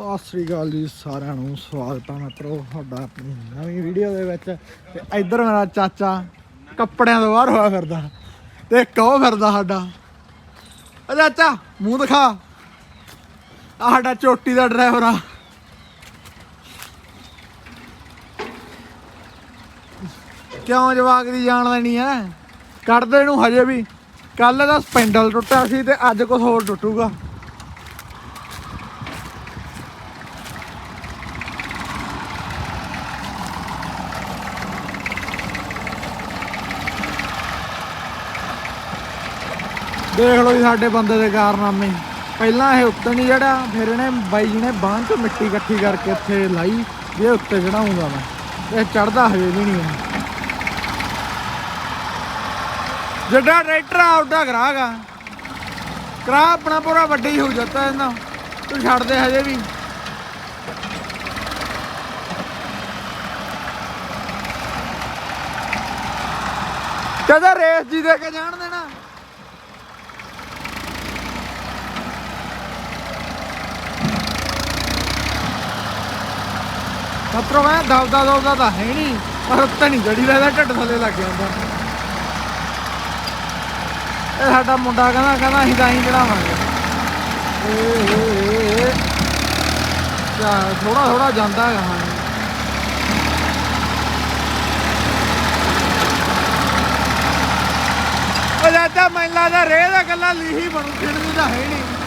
ਸਤਿ ਸ੍ਰੀ ਅਕਾਲ ਜੀ ਸਾਰਿਆਂ ਨੂੰ, ਸਵਾਗਤ ਹੈ ਮਿੱਤਰੋ ਤੁਹਾਡਾ ਆਪਣੀ ਨਵੀਂ ਵੀਡੀਓ ਦੇ ਵਿੱਚ। ਤੇ ਇੱਧਰ ਮੇਰਾ ਚਾਚਾ ਕੱਪੜਿਆਂ ਤੋਂ ਬਾਹਰ ਹੋਇਆ ਫਿਰਦਾ ਤੇ ਇੱਕ ਫਿਰਦਾ ਸਾਡਾ। ਓ ਚਾਚਾ, ਮੂੰਹ ਦਿਖਾ। ਆਹ ਸਾਡਾ ਚੋਟੀ ਦਾ ਡਰਾਈਵਰ ਆ। ਕਿਉਂ ਜਵਾਕ ਦੀ ਜਾਣ ਲੈਣੀ ਐ ਕੱਢਦੇ ਨੂੰ ਹਜੇ ਵੀ। ਕੱਲ ਦਾ ਸਪੈਂਡਲ ਟੁੱਟਿਆ ਸੀ ਤੇ ਅੱਜ ਕੁਝ ਹੋਰ ਟੁੱਟੂਗਾ। ਦੇਖ ਲਓ ਜੀ ਸਾਡੇ ਬੰਦੇ ਦੇ ਕਾਰਨਾਮੇ। ਪਹਿਲਾਂ ਇਹ ਉੱਤੇ ਨਹੀਂ ਜਿਹੜਾ, ਫਿਰ ਇਹਨੇ ਬਾਈ ਜੀ ਨੇ ਬਾਂਹ 'ਚ ਮਿੱਟੀ ਇਕੱਠੀ ਕਰਕੇ ਇੱਥੇ ਲਾਈ ਇਹ ਉੱਤੇ ਚੜਾਉਂਗਾ ਮੈਂ। ਇਹ ਚੜਦਾ ਹਜੇ ਵੀ ਨਹੀਂ ਇਹ ਜਿਹੜਾ ਟਰੈਕਟਰ ਆ ਉਹਦਾ ਕਰਾਗਾ ਕਰਾ ਆਪਣਾ ਪੂਰਾ ਵੱਡਾ ਹੀ ਹੋ ਜਾਂਦਾ ਇਹਨਾਂ। ਤੂੰ ਛੱਡ ਦੇ ਹਜੇ ਵੀ। ਕਦਾ ਰੇਸ ਜੀ ਦੇ ਕੇ ਜਾਣ ਦੇਣਾ। ਮਤਰੋ ਮੈਂ ਦਬਦਾ ਦਬਦਾ ਤਾਂ ਹੈ ਨਹੀਂ, ਪਰ ਉੱਤੇ ਨਹੀਂ ਜੜੀ ਦਾ ਇਹਦਾ ਢਿੱਡ ਥੱਲੇ ਲੱਗ ਜਾਂਦਾ। ਇਹ ਸਾਡਾ ਮੁੰਡਾ ਕਹਿੰਦਾ ਕਹਿੰਦਾ ਅਸੀਂ ਤਾਂ ਹੀ ਚੜਾਵਾਂਗੇ। ਏ ਏ ਏ ਥੋੜਾ ਥੋੜਾ ਜਾਂਦਾ ਹੈਗਾ, ਹਾਂ। ਉਹ ਚਾਚਾ ਮੈਨੂੰ ਲੱਗਦਾ ਰੇਹ ਦਾ ਗੱਲਾਂ ਲੀਹੀ ਬਣੂ ਖਿੜਦੀ ਤਾਂ ਹੈ ਨਹੀਂ।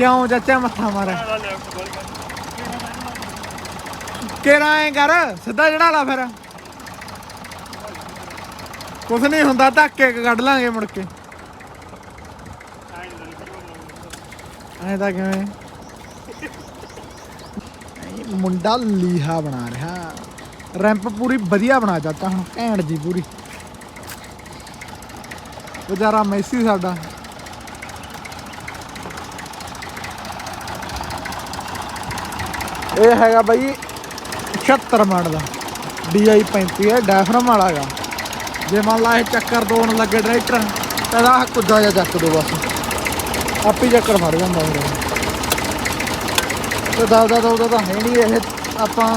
ਕਿਉਂ ਚਾਚਾ ਮੱਥਾ ਮਾਰਿਆ? ਕਿਹੜਾ ਐ ਕਰ? ਸਿੱਧਾ ਚੜਾ ਲਾ ਫਿਰ। ਕੁਛ ਨਹੀਂ ਹੁੰਦਾ, ਧੱਕੇ ਕੱਢ ਲਾਂਗੇ ਮੁੜ ਕੇ। ਐ ਤਾਂ ਕਿਵੇਂ? ਮੁੰਡਾ ਲੀਹਾ ਬਣਾ ਰਿਹਾ। ਰੈਂਪ ਪੂਰੀ ਵਧੀਆ ਬਣਾ ਚਾਚਾ, ਹੁਣ ਘੈਂਟ ਜੀ ਪੂਰੀ। ਵਿਚਾਰਾ ਮੈਸੀ ਸਾਡਾ। ਇਹ ਹੈਗਾ ਬਾਈ 76 ਮਾਡਲ ਦਾ। DI 35 ਹੈ ਡਾਇਫਰਮ ਵਾਲਾ ਹੈਗਾ। ਜੇ ਮੰਨ ਲਾ ਇਹ ਚੱਕਰ ਦੋਣ ਲੱਗੇ ਟਰੈਕਟਰ ਤਾਂ ਆਹ ਕੁੱਦਾ ਜਿਹਾ ਚੱਕ ਦੋ ਬਸ। ਆਪੇ ਚੱਕਰ ਮਾਰ ਜਾਂਦਾ ਫਿਰ ਤੇ ਦਬਦਾ ਦਬਦਾ ਤਾਂ ਹੈ ਨਹੀਂ ਇਹ। ਆਪਾਂ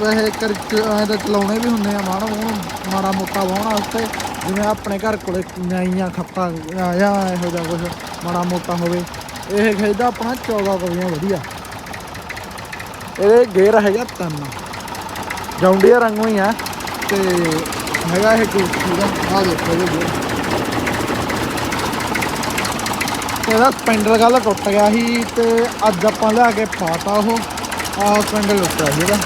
ਵੈਸੇ ਕਰ ਐਂ ਤਾਂ ਚਲਾਉਣੇ ਵੀ ਹੁੰਦੇ ਆ ਮਾੜਾ ਉਹ ਮਾੜਾ ਮੋਟਾ ਵਾਹਣਾ ਵਾਸਤੇ। ਜਿਵੇਂ ਆਪਣੇ ਘਰ ਕੋਲੇ ਨਾਈਆਂ ਖੱਪਾ, ਜਾਂ ਇਹੋ ਜਿਹਾ ਕੁਝ ਮਾੜਾ ਮੋਟਾ ਹੋਵੇ। ਇਹ ਖੇਡਦਾ ਆਪਣਾ 14 ਕਵੀਆਂ ਵਧੀਆ। ਇਹਦੇ ਗੇਅਰ ਹੈਗਾ ਤਿੰਨ। ਜੌਂਡੀਆ ਰੰਗੋਂ ਹੀ ਆ ਤੇ ਹੈਗਾ ਇਹ ਕੋਠੀ ਦਾ ਆ ਦੇਖੋ ਇਹ ਗੇਅਰ ਇਹਦਾ ਸਪੈਂਡਲ ਕੱਲ ਟੁੱਟ ਗਿਆ ਸੀ ਤੇ ਅੱਜ ਆਪਾਂ ਲਿਆ ਕੇ ਪਾਤਾ ਉਹ। ਆ ਸਪੈਂਡਰ ਟੁੱਟਿਆ ਸੀ ਇਹਦਾ।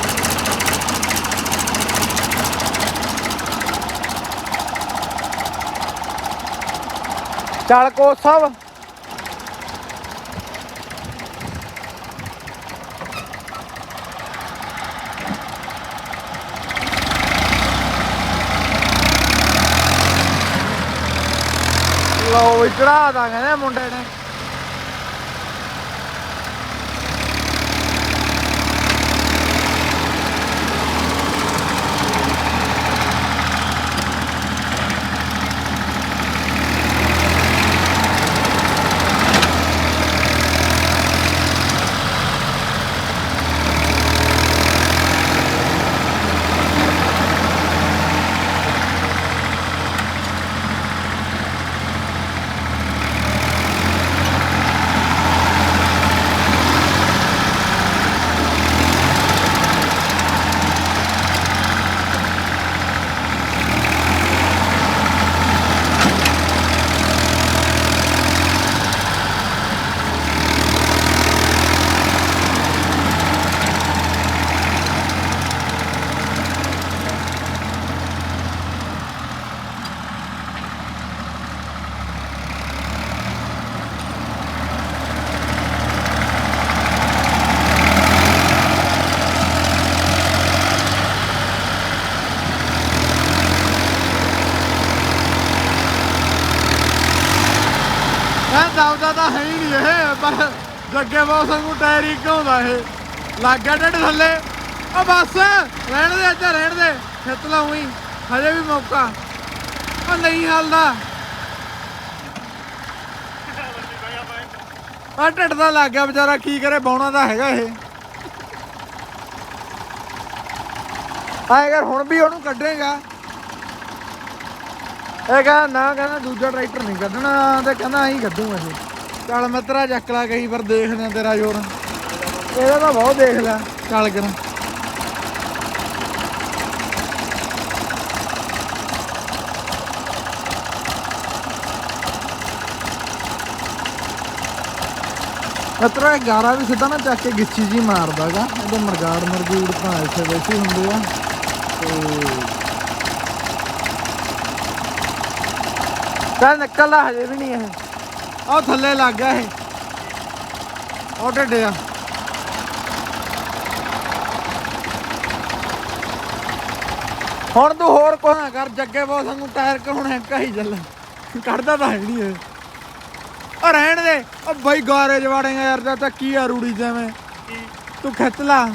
ਚੱਲ ਕੋ ਸਾਹਿਬ ਲਓ ਵੀ ਚੜਾ ਦਾ ਕਹਿੰਦੇ ਮੁੰਡੇ ਨੇ। ਮੈਂ ਦਬਦਾ ਤਾਂ ਹੈ ਹੀ ਨਹੀਂ ਇਹ, ਪਰ ਜੱਗੇ ਬਾਸ ਨੂੰ ਟਾਇਰ ਹੀ ਘਾਉਂਦਾ ਇਹ। ਲੱਗ ਗਿਆ ਢਿੱਡ ਥੱਲੇ। ਆ ਬਸ, ਰਹਿਣ ਦੇ ਅੱਜਾ ਰਹਿਣ ਦੇ। ਖਿੱਚ ਲਾ ਉਹੀ, ਹਜੇ ਵੀ ਮੌਕਾ। ਉਹ ਨਹੀਂ ਹਲਦਾ। ਆ ਢਿੱਡ ਦਾ ਲੱਗ ਗਿਆ ਵਿਚਾਰਾ, ਕੀ ਕਰੇ ਬਾਉਣਾ ਦਾ ਹੈਗਾ ਇਹ। ਆਏ ਯਾਰ ਹੁਣ ਵੀ ਉਹਨੂੰ ਕੱਢੇਗਾ ਇਹ ਕਹਿੰਦਾ, ਨਾ ਕਹਿੰਦਾ, ਦੂਜਾ ਟਰੈਕਟਰ ਨਹੀਂ ਕੱਢਣਾ, ਤੇ ਕਹਿੰਦਾ ਅਸੀਂ ਕੱਢੂਗਾ ਇਹ ਚੱਲ ਮਿੱਤਰਾ, ਚੱਕ ਲਾ ਕਈ ਵਾਰ ਦੇਖਦੇ ਆ ਤੇਰਾ ਜ਼ੋਰ। ਇਹਦਾ ਤਾਂ ਬਹੁਤ ਦੇਖ ਲਿਆ ਚੱਲ ਕਰ। ਮਿੱਤਰਾ 11 ਵੀ ਸਿੱਧਾ ਨਾ ਚੱਕ ਕੇ ਗਿੱਚੀ ਜੀ ਮਾਰਦਾਗਾ ਇਹਦੇ ਮਰਗਾੜ ਮਰਗੂੜ ਤਾਂ ਇੱਥੇ ਵੈਸੇ ਹੁੰਦੇ ਆ। ਤੇ ਚੱਲ ਨਿਕਲਦਾ ਹਜੇ ਵੀ ਨਹੀਂ ਇਹ। ਉਹ ਥੱਲੇ ਲੱਗ ਗਿਆ ਇਹ। ਉਹ ਢਿੱਡਿਆ ਹੁਣ ਤੂੰ ਹੋਰ ਕੋ ਨਾ ਕਰ ਜੱਗੇ ਬਹੁਤ ਸਾਨੂੰ ਟਾਇਰ ਕਿ ਹੁਣ ਹੈਂਕਾ ਹੀ ਚੱਲ। ਕੱਢਦਾ ਤਾਂ ਹੈ ਨਹੀਂ ਇਹ। ਉਹ ਰਹਿਣ ਦੇ। ਉਹ ਬਾਈ ਗਾਰੇ ਜਵਾੜੇਗਾ ਯਾਰ ਤੱਕ ਕੀ ਆ ਰੂੜੀ ਜਿਵੇਂ। ਤੂੰ ਖਿੱਚ ਲਾ।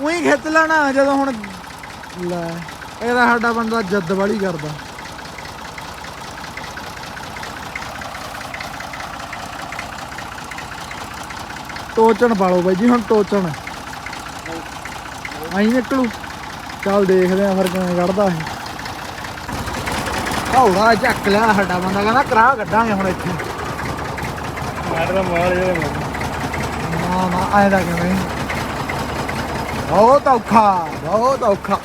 ਉਹੀ ਖਿੱਚ ਲੈਣਾ ਜਦੋਂ ਹੁਣ ਲੈ। ਇਹਦਾ ਸਾਡਾ ਬੰਦਾ ਜੱਦ ਵਾਲੀ ਕਰਦਾ। ਟੋਚਣ ਪਾਲੋ ਬਾਈ ਜੀ ਹੁਣ ਟੋਚਣ। ਆਈ ਨਿਕਲੂ। ਚੱਲ ਦੇਖਦੇ ਆ ਫਿਰ ਕਿਵੇਂ ਕੱਢਦਾ ਇਹ। ਹੌੜਾ ਚੱਕ ਲਿਆ ਸਾਡਾ ਬੰਦਾ ਕਹਿੰਦਾ ਕਰਾ ਕੱਢਾਂਗੇ ਹੁਣ ਇੱਥੇ। ਮਾਰ ਦਾ ਮਾਰ ਜਿਹੜਾ ਨਾ ਨਾ ਆਏ ਦਾ ਕਿਵੇਂ। ਬਹੁਤ ਔਖਾ ਬਹੁਤ ਔਖਾ।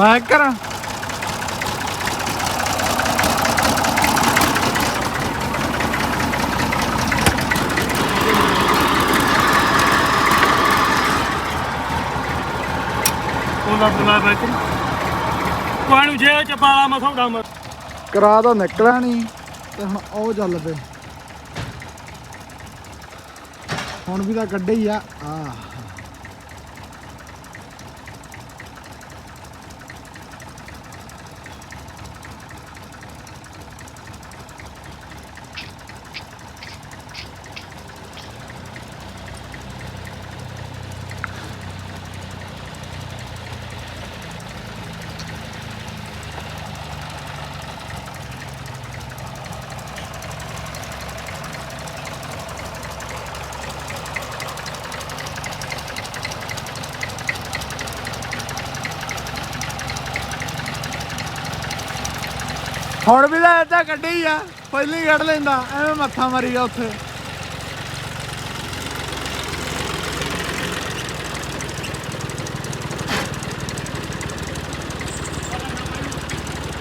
ਬੈਕ ਕਰਾਂ? ਉਹ ਲੱਭ ਲਾ ਬੈਠ ਕੋਣ ਜੇ ਚਪਾਲਾ ਮਸੌੜਾ ਮਰ। ਕਰਾ ਤਾਂ ਨਿਕਲਿਆ ਨਹੀਂ ਤੇ ਹੁਣ ਉਹ ਚੱਲ ਪਏ। ਹੁਣ ਵੀ ਤਾਂ ਕੱਢੇ ਹੀ ਆ। ਆਹ। ਹੁਣ ਵੀ ਤਾਂ ਇੱਦਾਂ ਕੱਢੀ ਆ, ਪਹਿਲੀ ਕੱਢ ਲੈਂਦਾ, ਐਵੇਂ ਮੱਥਾ ਮਾਰੀ ਆ ਉੱਥੇ।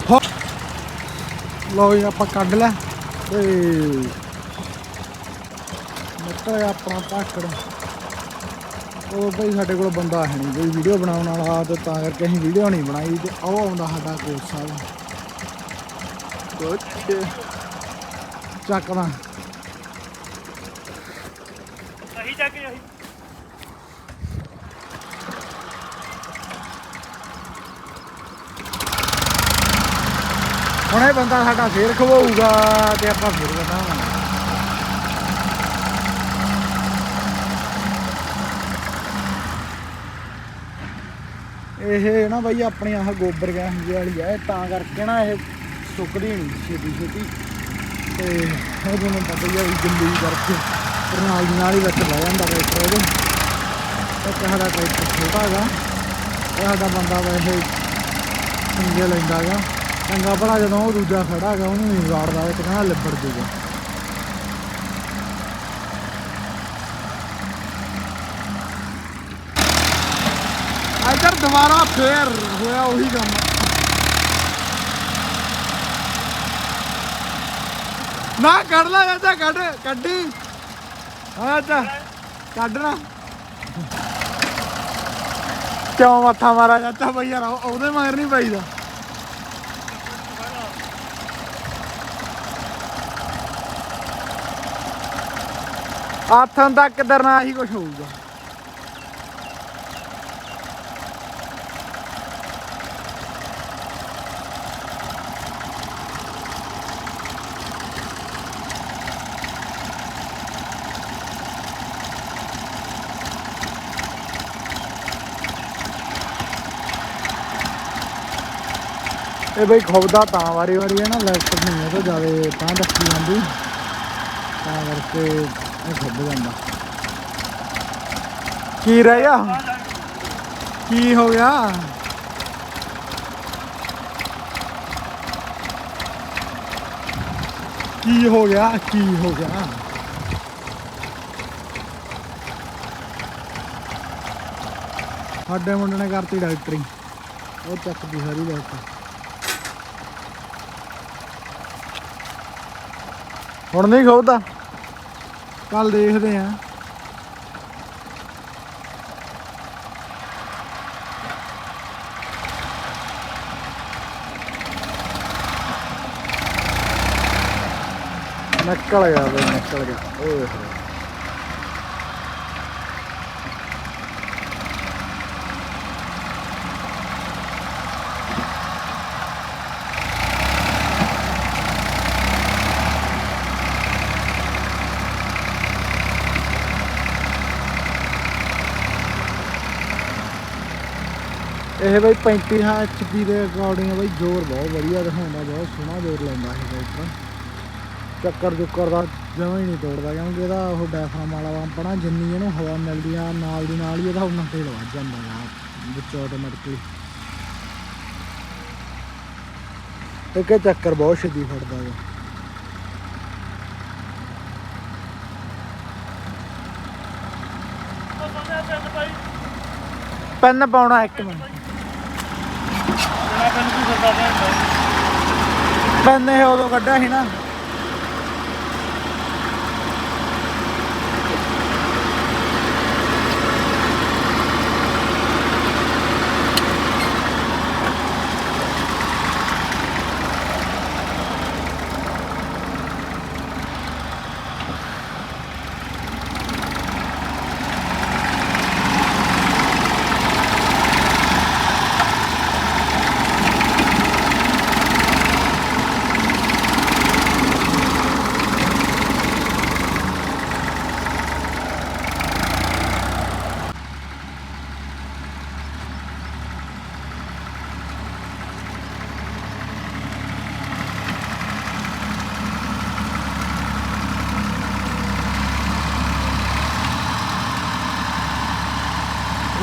ਹੋ ਲੋ ਜੀ, ਆਪਾਂ ਕੱਢ ਲੈ ਤੇ ਨਿਕਲ ਗਿਆ ਆਪਣਾ ਧਾਕੜ ਉਹ ਭਾਈ ਸਾਡੇ ਕੋਲ ਬੰਦਾ ਹੈ ਨਹੀਂ, ਕੋਈ ਵੀਡੀਓ ਬਣਾਉਣ ਵਾਲਾ, ਤੇ ਤਾਂ ਕਰਕੇ ਅਸੀਂ ਵੀਡੀਓ ਨਹੀਂ ਬਣਾਈ, ਤੇ ਉਹ ਆਉਂਦਾ ਸਾਡਾ ਕੋਚ ਸਾਹਿਬ। ਕੋਚ ਚੱਕਦਾ ਸਹੀ ਚੱਕ ਜਾਈ ਹੁਣ ਇਹ ਬੰਦਾ ਸਾਡਾ ਫੇਰ ਖਵਾਊਗਾ ਤੇ ਆਪਾਂ ਫੇਰ ਬਣਾਵਾਂਗੇ ਇਹ ਨਾ ਬਾਈ ਆਪਣੀ ਆਹ ਗੋਬਰ ਗੈਸ ਜਿਹੀ ਵਾਲੀ ਆ ਇਹ ਤਾਂ ਕਰਕੇ ਨਾ ਇਹ ਸੁੱਕਦੀ ਨਹੀਂ ਛੇਤੀ ਛੇਤੀ। ਤੇ ਇਹ ਤੁਹਾਨੂੰ ਪਤਾ ਹੀ ਆ ਵੀ ਗਿੱਲੀ ਕਰਕੇ ਨਾਲ ਦੀ ਨਾਲ ਹੀ ਵਿੱਚ ਬਹਿ ਜਾਂਦਾ ਟਰੈਕਟਰ ਇਹਦੇ ਇੱਕ ਸਾਡਾ ਟਰੈਕਟਰ ਛੋਟਾ ਹੈਗਾ ਇਹ ਸਾਡਾ ਬੰਦਾ ਵੈਸੇ ਸੰਗੇ ਲੈਂਦਾ ਹੈਗਾ। ਚੰਗਾ ਭਲਾ ਜਦੋਂ ਉਹ ਦੂਜਾ ਖੜਾ ਹੈਗਾ, ਉਹਨੂੰ ਨਹੀਂ ਵਾੜਦਾ ਤੇ ਕਹਿੰਦਾ ਲਿਬੜ ਜੂਗਾ। ਇੱਧਰ ਦੁਬਾਰਾ ਫੇਰ ਹੋਇਆ ਉਹੀ ਕੰਮ। ਨਾ, ਕੱਢ ਲੈ ਚਾਚਾ ਕੱਢ, ਕੱਢੀ। ਹਾਂ ਚਾਚਾ ਕੱਢਣਾ ਕਿਉਂ ਮੱਥਾ ਮਾਰਾ ਚਾਚਾ ਬਈ ਯਾਰ ਉਹਦੇ ਮਗਰ ਨਹੀਂ ਪਈਦਾ। ਆਥਨ ਤੱਕ ਦਰਨਾ ਹੀ ਕੁਝ ਹੋਊਗਾ। ਇਹ ਬਈ ਖੁੱਬਦਾ ਤਾਂ ਵਾਰੀ ਵਾਰੀ ਹੈ ਨਾ ਲੈਫਟ ਨਹੀਂ ਹੈ ਤਾਂ ਜ਼ਿਆਦਾ ਤਾਂ ਰੱਖੀ ਜਾਂਦੀ। ਤਾਂ ਕਰਕੇ ਇਹ ਖੁੱਬ ਜਾਂਦਾ। ਕੀ ਰਹਿ ਗਿਆ? ਕੀ ਹੋ ਗਿਆ? ਕੀ ਹੋ ਗਿਆ? ਕੀ ਹੋ ਗਿਆ? ਸਾਡੇ ਮੁੰਡੇ ਨੇ ਕਰਤੀ ਡਾਕਟਰੀ। ਉਹ ਚੱਕਦੀ ਸਾਰੀ ਡਾਕਟਰ ਹੁਣ ਨਹੀਂ ਖੋਦਾ ਕੱਲ ਦੇਖਦੇ ਆ ਨਿਕਲ ਗਿਆ ਬਈ ਇਹ ਬਈ 35 ਐਚਪੀ ਦੇ ਅਕੋਰਡਿੰਗ ਬਈ ਜ਼ੋਰ ਬਹੁਤ ਵਧੀਆ ਦਿਖਾਉਂਦਾ ਬਹੁਤ ਸੋਹਣਾ ਜ਼ੋਰ ਲਾਉਂਦਾ ਇਹ ਬਾਈਕ ਚੱਕਰ ਚੁੱਕਰ ਦਾ ਜਮਾਂ ਹੀ ਨਹੀਂ ਤੋੜਦਾ ਕਿਉਂਕਿ ਇਹਦਾ ਉਹ ਡੈਫਰਮ ਵਾਲਾ ਪੰਪ ਨਾ ਜਿੰਨੀ ਇਹਨੂੰ ਹਵਾ ਮਿਲਦੀ ਆ ਨਾਲ ਦੀ ਨਾਲ ਹੀ ਇਹਦਾ ਉਹਨਾਂ ਤੇਲ ਵੱਜ ਜਾਂਦਾ ਆ ਵਿੱਚ ਆਟੋਮੈਟਿਕਲੀ ਇੱਕ ਚੱਕਰ ਬਹੁਤ ਛੇਤੀ ਫੜਦਾ ਹੈ ਪੈਨ ਪਾਉਣਾ ਇੱਕ ਮਿੰਟ। ਜਿਹੜਾ ਪਿੰਡ ਦੀ ਉਦੋਂ ਕੱਢਿਆ ਸੀ ਨਾ।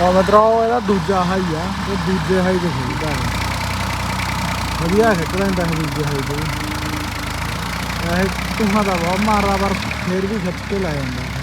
ਲਓ ਮਿੱਤਰੋ ਇਹਦਾ ਦੂਜਾ ਹਾਈ ਆ ਇਹ ਦੂਜੇ ਹਾਈ ਤੇ ਖੇਡਦਾ ਹੈ ਵਧੀਆ ਖੇਡ ਲੈਂਦਾ ਹੈ ਦੂਜੇ ਹਾਈ ਤੇ। ਇਹ ਤੁਹਾਂ ਦਾ ਬਹੁਤ ਮਾਰਦਾ ਪਰ ਫੇਰ ਵੀ ਖਿੱਚ ਕੇ ਲੈ ਜਾਂਦਾ।